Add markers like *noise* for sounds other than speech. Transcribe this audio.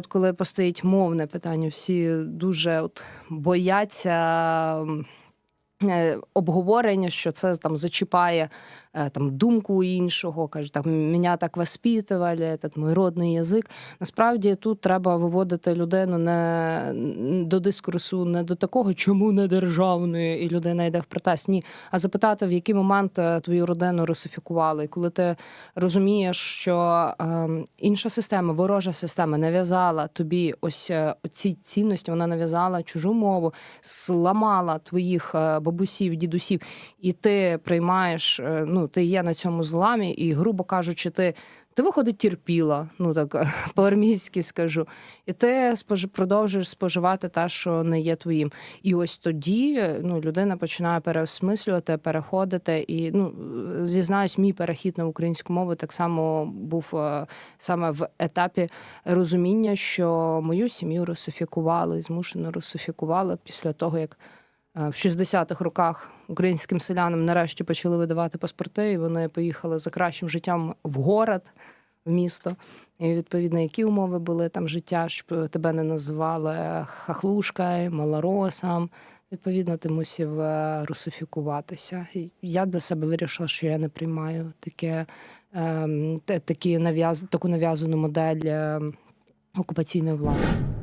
От коли постоїть мовне питання, всі дуже от бояться обговорення, що це там зачіпає е, там думку іншого, кажуть, там мене так воспитували, этот мій родний язик. Насправді тут треба виводити людину не до дискурсу, не до такого, чому не державною, і людина йде в протест. Ні, а запитати, в який момент е, твою родину русифікували. І коли ти розумієш, що е, інша система, ворожа система нав'язала тобі ось е, ці цінності, вона нав'язала чужу мову, зламала твоїх е, бабусів, дідусів, і ти приймаєш, е, ну ти є на цьому зламі, і, грубо кажучи, ти. Ти виходить терпіла, ну так *laughs* по-армійськи скажу, і ти спож... продовжуєш споживати те, що не є твоїм. І ось тоді ну, людина починає переосмислювати, переходити. І ну, зізнаюсь, мій перехід на українську мову так само був е, саме в етапі розуміння, що мою сім'ю русифікували, змушено русифікували після того, як е, в 60-х роках українським селянам нарешті почали видавати паспорти, і вони поїхали за кращим життям в город, в місто. І відповідно, які умови були там життя, щоб тебе не називали хахлушкою, малоросом. Відповідно, ти мусив е, русифікуватися. Я для себе вирішила, що я не приймаю таке, ем, такі нав'яз, таку нав'язану модель ем, окупаційної влади.